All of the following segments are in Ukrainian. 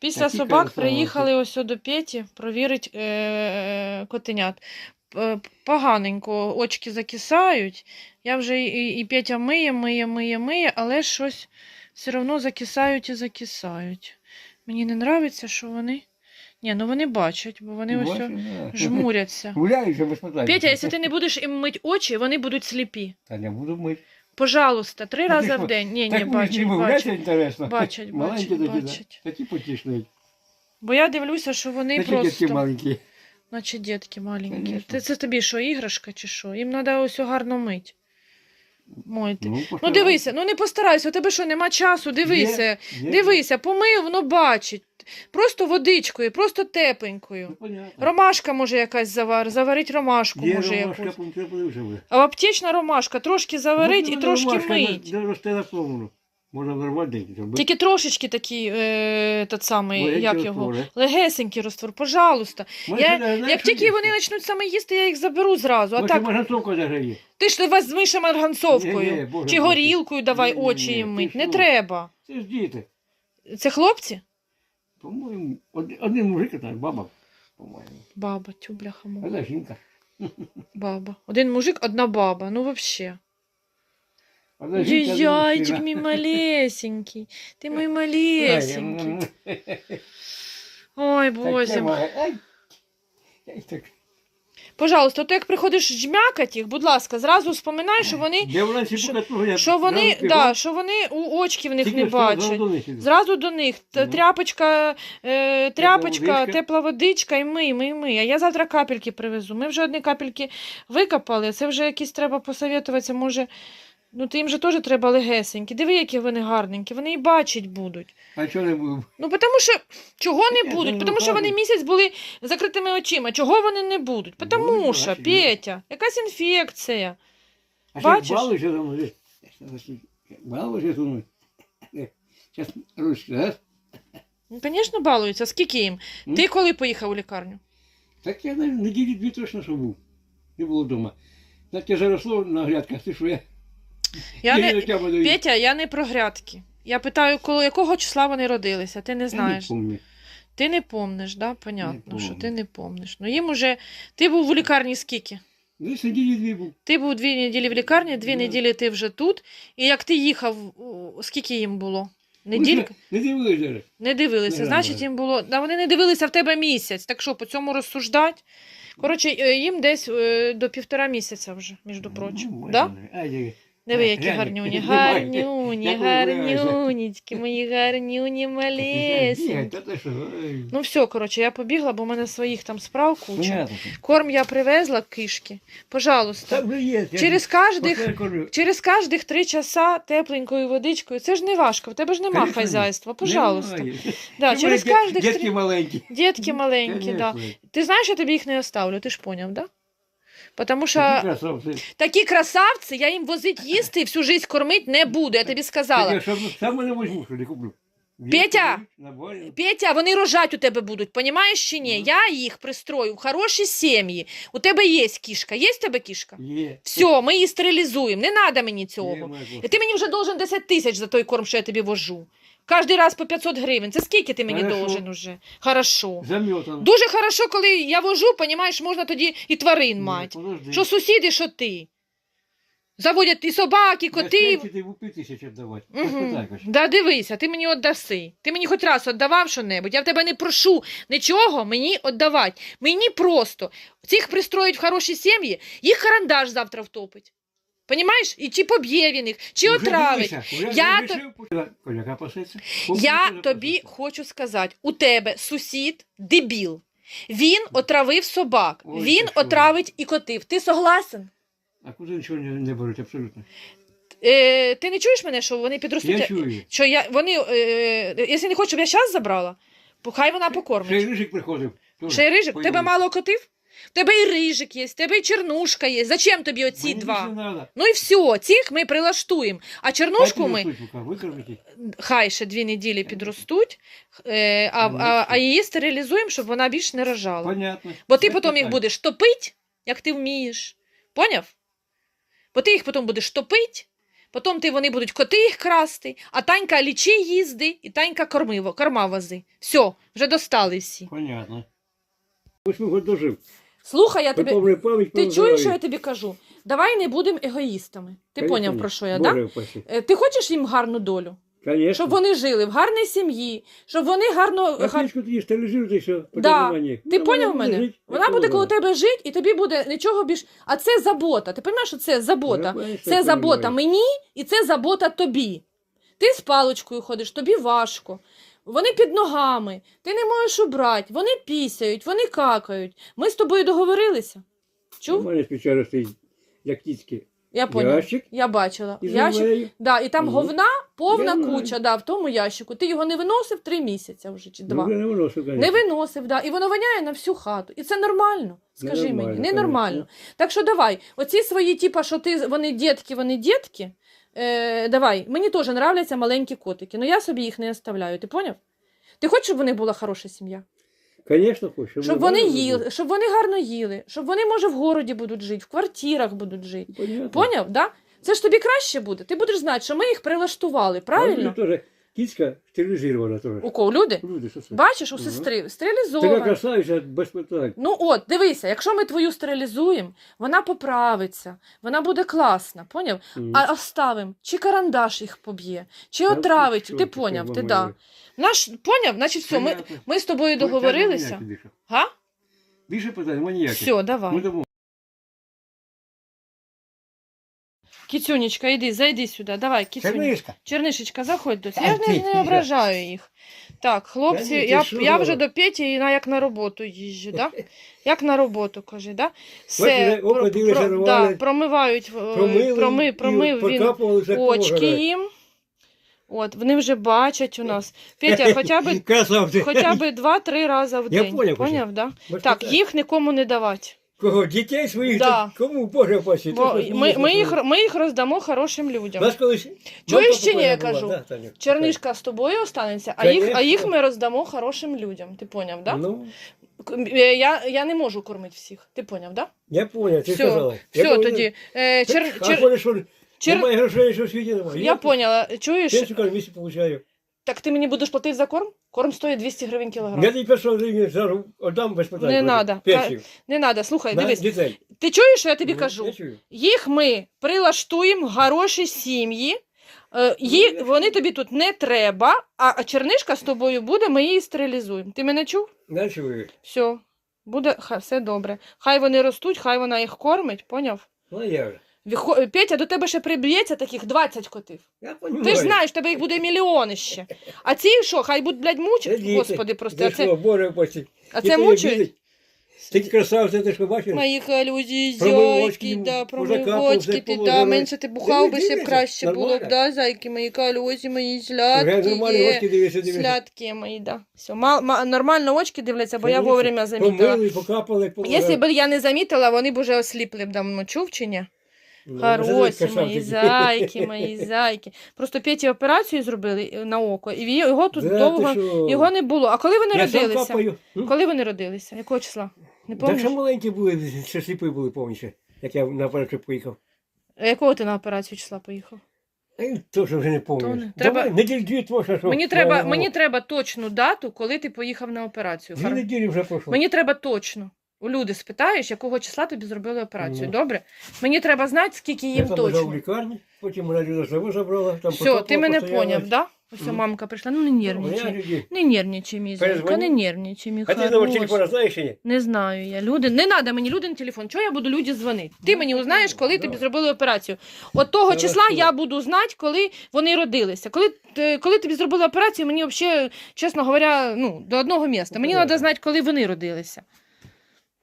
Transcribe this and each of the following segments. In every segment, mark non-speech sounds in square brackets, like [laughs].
Після собак приїхали ось до Петі провірить е- котенят. Поганенько очки закисають. Я вже і, і Петя миє, миє, миє, миє, але щось все одно закисають і закисають. Мені не подобається, що вони. Ні, ну вони бачать, бо вони ось да. жмуряться. Спитати. Петя, якщо ти не будеш їм мити очі, вони будуть сліпі. Та не буду мити. Пожалуйста, три Ну, рази в день. Ні, ні, бачать, бачать, бачать. Бачать, бачать, такі, бачать. Такі потішні. Бо я дивлюся, що вони Такі дітки маленькі. Наче дітки маленькі. Це, це тобі що, іграшка чи що? Їм треба ось гарно мити. Мойти. Ну, Ну дивися, ну не постарайся, у тебе що, нема часу, дивися. Є, є. Дивися, помив, воно бачить. Просто водичкою, просто Ну, тепленькою. понятно. Ромашка може якась завар, заварить ромашку Є може ромашка, якусь. помчепили вже ви. А аптечна ромашка трошки заварить Ну, і ну, трошки ромашка, мить. ну, Росте на повну. Можна нормально зробити. Тільки трошечки такий, е, тот самий, Легенький як його, розтвор, легесенький розтвор, пожалуйста. Може, Я, не як тільки є? вони почнуть саме їсти, я їх заберу зразу. А Може, так, марганцовка даже є. ти ж возьмиш марганцовкою. Ні-ні, Боже Чи мій. горілкою давай Ні-ні-ні, очі їм ти мить. Не що? треба. Це ж діти. Це хлопці? По-моєму, один, один мужик, а баба. По-моєму. Баба, тю, бляха муха. жінка. [laughs] Баба. Один мужик, одна баба. Ну вообще. Мужчина. мій малесенький. Ти мій [laughs] малесенький. Ой, боже. Пожалуйста, то як приходиш жмякать їх, будь ласка, зразу вспоминай, що вони, що- що вони, да, що вони у очки в них не бачать. Зразу до них тряпочка, е, тряпочка, тепла водичка і ми, ми, ми. А я завтра капельки привезу. Ми вже одні капельки викопали, це вже якісь треба посовітуватися, може. Ну, то їм же теж треба легесенькі. Диви, які вони гарненькі, вони і бачить будуть. А що не був? Ну, тому що чого не Ні, будуть? ну, Тому що вони місяць були закритими очима. Чого вони не будуть? Тому Будуть, що, бачиш, Петя, якась інфекція. А Бачиш? ще балуйся за мною. Балуйся за. Зараз ручки, раз. Ну, звісно, балуються. Скільки їм? М? Ти коли поїхав у лікарню? Так я на неділі дві точно що був. Не було вдома. Так я заросло на грядках, ти що я? Я не... Петя, я не про грядки. Я питаю, коли якого числа вони родилися. Ти не Я знаєш. Не помню. Ти не помниш, да? Понятно, Не що помню. ти не помниш. Ну їм уже. Ти був у лікарні скільки? Десь неділі дві був. Ти був дві неділі в лікарні, дві Да. неділі ти вже тут. І як ти їхав, скільки їм було? Неділька? Не дивились даже. Не дивилися. Не Значить, знаю. їм було. Да, вони не дивилися в тебе місяць. Так що по цьому розсуждать? Коротше, е, їм десь е, до півтора місяця вже, між прочим. Ну, да? Диви, Ай, які гарнюні, гарнюні, гарнюнічки, мої гарнюні малесенькі. Ай. Ну все, коротше, я побігла, бо в мене своїх там справ куча. Корм я привезла кишки. Пожалуйста. Я Через кажу. через каждих три часа тепленькою водичкою. Це ж не важко, в тебе ж нема хазяйства. Пожалуйста. Да, через каждих Дітки маленькі. Дітки маленькі, да. Ти знаєш, я тобі їх не оставлю, ти ж поняв, да? Потому що Такі красавці. такі красавці, я їм возить їсти і всю жизнь кормить не буду, я тобі Так сказала. я сам, сам не возьму, що не куплю. Петя! Петя, вони рожать у тебе будуть, понімаєш чи ні? Мгм. Я їх пристрою в хороші сім'ї. У тебе є кішка. Є в тебе кішка? Є. Все, ми її стерилізуємо. Не треба мені Є, цього. моя І кошка. ти мені вже должен 10 тисяч за той корм, що я тобі вожу. Кожний раз по 500 гривень. Це скільки ти мені Хорошо. должен уже? Хорошо. Заметано. Дуже хорошо, коли я вожу, понімаєш, можна тоді і тварин мати. подожди. Що сусіди, що ти. Заводять і собак, і котів. ти в п'ять тисяч віддавати. Угу. Да дивися, ти мені віддаси. Ти мені хоч раз віддавав що-небудь. Я в тебе не прошу нічого мені віддавати. Мені просто цих пристроїть в хороші сім'ї, їх карандаш завтра втопить. Понімаєш? І чи поб'є він їх, чи отравить. Я пасеться. Я тобі хочу сказати: у тебе сусід дебіл. Він отравив собак, Ой, він що? отравить і котів. Ти согласен? А куди нічого не, не беруть, абсолютно. Е, ти не чуєш мене, що вони підростуть? Я чую. Що я вони, е, якщо не хочеш, щоб я зараз забрала, то хай вона Ще й рижик приходив. Ще й рижик, тебе мало котів? В тебе і рижик є, в тебе і чернушка є. Зачем тобі оці Мені два? більше не надо. Ну і все, цих ми прилаштуємо. А чернушку ми хай ще дві неділі підростуть, е, а, а, а її стерилізуємо, щоб вона більш не рожала. Понятно. Бо ти Без потім їх питань. будеш топити, як ти вмієш. Поняв? Бо ти їх потім будеш топити, Потім ти вони будуть коти їх красти, а Танька лічі їзди, і Танька кормиво, корма вози. Все, вже достали всі. Понятно. Восьми год дожив. Слухай, я тобі. Потім пам'ять Ти чуєш, що я тобі кажу? Давай не будемо егоїстами. Ти поняв, про що я, так? Да? Е, Ти хочеш їм гарну долю? Конечно. Щоб вони жили в гарній сім'ї, щоб вони гарно. А гар- книжку тоді стерилізуєте, і все. Да. Ти Ти поняв мене? Вона буде коло тебе жити, і тобі буде нічого більш. А це забота. Ти розумієш, що це забота? Це забота мені і це забота тобі. Ти з паличкою ходиш, тобі важко. Вони під ногами, ти не можеш убрати, вони пісяють, вони какають. Ми з тобою договорилися. У Чув? мене спеціально стоїть, як тітки. Я поняла. Ящик Я бачила. із Ящик. Да, і там Мгм. говна повна Я знаю. куча да, в тому ящику. Ти його не виносив три місяці вже чи два. Ну, не виносив, Не виносив, да. і воно воняє на всю хату. І це нормально. Скажи Ненормально, мені, ненормально. Так що давай, оці свої, типа, що ти вони дітки, вони дітки. Е, давай, мені теж нравляться маленькі котики, але я собі їх не оставляю. Ти поняв? Ти хочеш, щоб вони була хороша сім'я? Звісно, хочу. Щоб вони їли, щоб вони гарно їли, щоб вони, може, в городі будуть жити, в квартирах будуть жити. Понятно. Поняв? Да? Це ж тобі краще буде. Ти будеш знати, що ми їх прилаштували, правильно? Тоже кіцька стерилізована теж. У кого люди? Люди, що це? Бачиш, у сестри Така стерилізована. красавиця без питань. Ну от, дивися, якщо ми твою стерилізуємо, вона поправиться, вона буде класна, поняв? Мгм. А оставим, чи карандаш їх поб'є, чи Та отравить. що Ти таке, поняв, ти да. Наш поняв, значить, все, ми, Понятно. ми з тобою Ну, договорилися. ніякі більше. Га? Більше питань, ніяких. Все, Ми давай. Кіцюнечка, іди, зайди сюди. Давай, кіцюнечка. Чернишка. Чернишечка, заходь до Я ж не, не ображаю їх. Так, хлопці, Та ні, ти я, що, я вже до Петі і на як на роботу їжджу, да? Як на роботу, каже, да? Бачиш, вже око рвали. да, промивають, е, Промили, проми, і промив він покапували очки їм. От, вони вже бачать у нас. Петя, хоча б, Красавці. хоча б два-три рази в Я день. поняв, Поняв, да? Так, питань. їх нікому не давати. Кого? Дітей своїх? Да. Кому Боже пасі? Ми, ми, їх, ми їх роздамо хорошим людям. Нас колись... Чуєш чи ні, я кажу? да, Таня? Чернишка з тобою останеться, а їх, а їх ми роздамо хорошим людям. Ти поняв, да? Ну, е, Я, я не можу кормити всіх. Ти поняв, да? я поняв, ти Все, сказала. Я все тоді. Е, «Та чер, чер, чер, Немає грошей, що в світі немає. я поняла. Чуєш? Я кожен місяць получаю. Так ти мені будеш платити за корм? Корм стоїть 200 гривень кілограм. Я тобі 500 гривень зараз віддам без питань. Не. Пенсію. Не треба, слухай, На дивись. дітей. Ти чуєш, що я тобі Ну, кажу? Я чую. Їх ми прилаштуємо в хороші сім'ї. Е, Ї, Ну, вони тобі тут не треба, а а чернишка з тобою буде, ми її стерилізуємо. Ти мене чув? Я чую. Все, буде все добре. Хай вони ростуть, хай вона їх кормить, поняв? Ну я вже. Віхо- Петя, до тебе ще приб'ється таких 20 котів. Я понімаю. Ти ж знаєш, тебе їх буде мільйони ще. А ці що, хай будуть, блядь, Це мучать? діти. Господи, просто. А Ти це, що, Боже пасі. а це їдуть. Такі красавці, ти що бачиш? Мої халюзі, Промивочки зайки, їм да, позакапав, промивочки, все ти, да, положили. менше ти бухав би ще б краще було б, да, зайки мої калюзі, мої Вже нормально, слядкі, очки дивися, дивися. слядкі мої, да. Все, ма, ма, нормально очки дивляться, бо я вовремя замітила. Помили, покапали, як. Якщо б я не замітила, вони б уже осліпли б давно, чув чи ні? Ну, Хороші мої зайки, мої [laughs] зайки. Просто Петі операцію зробили е, на око, і його тут Да, довго його не було. А коли вони Я родилися? Коли вони родилися? Якого числа? Не Так маленькі були, [laughs] ще сліпі були повністю, як я на першу поїхав. А Якого ти на операцію числа поїхав? Ей, вже не пам'ятаю. Треба- неділь дві точно, що. Мені треба, мені треба точну дату, коли ти поїхав на операцію. Дві неділі вже пройшло. Мені треба точно. У люди спитаєш, якого числа тобі зробили операцію. Ну. Добре? Мені треба знати, скільки я їм там лежав в точно. лікарні, потім живу забрала. Там Все, ти мене поняв, да? Ось мамка прийшла. Ну не Ну, нервничай. Не нервничай, мій Перезвоню. не нервничай, мій А ти номер телефона знаєш чи ні? Не знаю я. Люди, не треба мені люди на телефон. Чого я буду люди дзвонити? Ти Ну, мені узнаєш, коли давай. тобі зробили операцію. От того Хорошо. числа я буду знати, коли вони родилися. Коли, коли тобі зробили операцію, мені взагалі, чесно говоря, ну, до одного міста. Мені Ну, треба знати, коли вони родилися.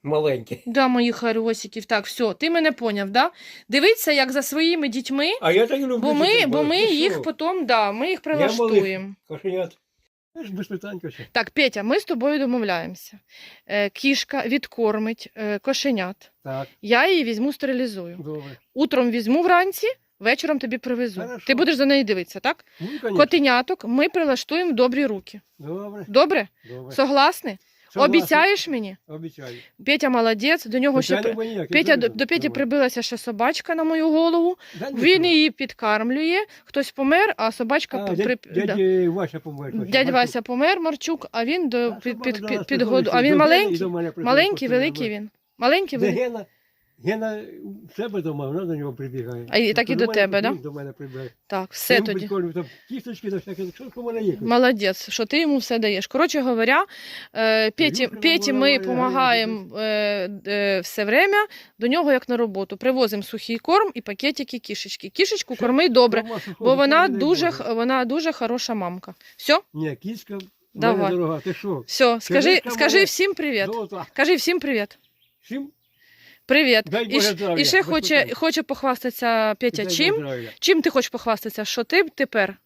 Маленькі. Да, мої харосиків. Так, все, ти мене поняв, да? Дивіться, як за своїми дітьми, А я так і люблю. бо ми, дітей, бо ми ти їх потім, да, ми їх малих. прилаштуємо. Кошенят. Я ж без питань все. Так, Петя, ми з тобою домовляємося. Е, кішка відкормить е, кошенят. Так, Я її візьму, стерилізую. добре. Утром візьму вранці, вечором тобі привезу. Хорошо. Ти будеш за нею дивитися, так? Ну, конечно. Котеняток ми прилаштуємо в добрі руки. Добре, Добре? добре. Согласні? Согласен. Обіцяєш мені? Обіцяю. Петя молодець, до нього ще Хоча при- Петя до, до Петі прибилася ще собачка на мою голову. Да, Він її підкармлює, хтось помер, а собачка А, при- дядь, при- да. дядь Вася помер. Дядь Вася помер, Марчук, а він до А під, під, під, нас під приходить, году. А він маленький, маленький, великий він. Маленький, великий. Гена, Гена в себе дома, вона до нього прибігає. А і так і До тебе, да? До мене прибігає. Так, все йому тоді. підкормлю, там кісточки, до всяких, що у мене є. Молодець, що ти йому все даєш. Коротше говоря, е, Петі, Петі ми допомагаємо е, е, все время до нього як на роботу. Привозимо сухий корм і пакетики кішечки. Кішечку корми добре, Дома сухого бо вона не дуже, вона дуже хороша мамка. Все? Ні, кіска, Давай. Давай. дорога, ти що? Все, скажи, скажи всім привіт. Золота. Кажи всім привіт. Всім Привіт. Дай І, Боже здоров'я, і ще без хоче, питань. хоче похвастатися Петя. дай Чим? Здоров'я. Чим ти хочеш похвастатися? Що ти тепер?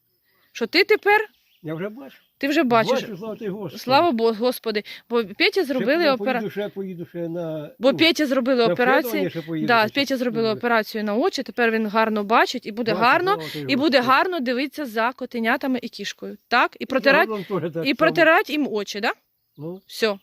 Що ти тепер? Я вже бачу. Ти вже бачиш. Бачу, слава ти Господи. Слава Богу, Господи. Бо Петі зробили ще, операцію. Поїду, ще поїду ще на... Бо ну, Петі зробили на операцію. обслідування ще поїду, Да. Петя зробили Добре. операцію на очі, тепер він гарно бачить і буде Бачу, гарно, слава ти і буде Господи. гарно дивитися за котенятами і кішкою. Так? І протирати, і протирати їм очі, да? Ну, Все.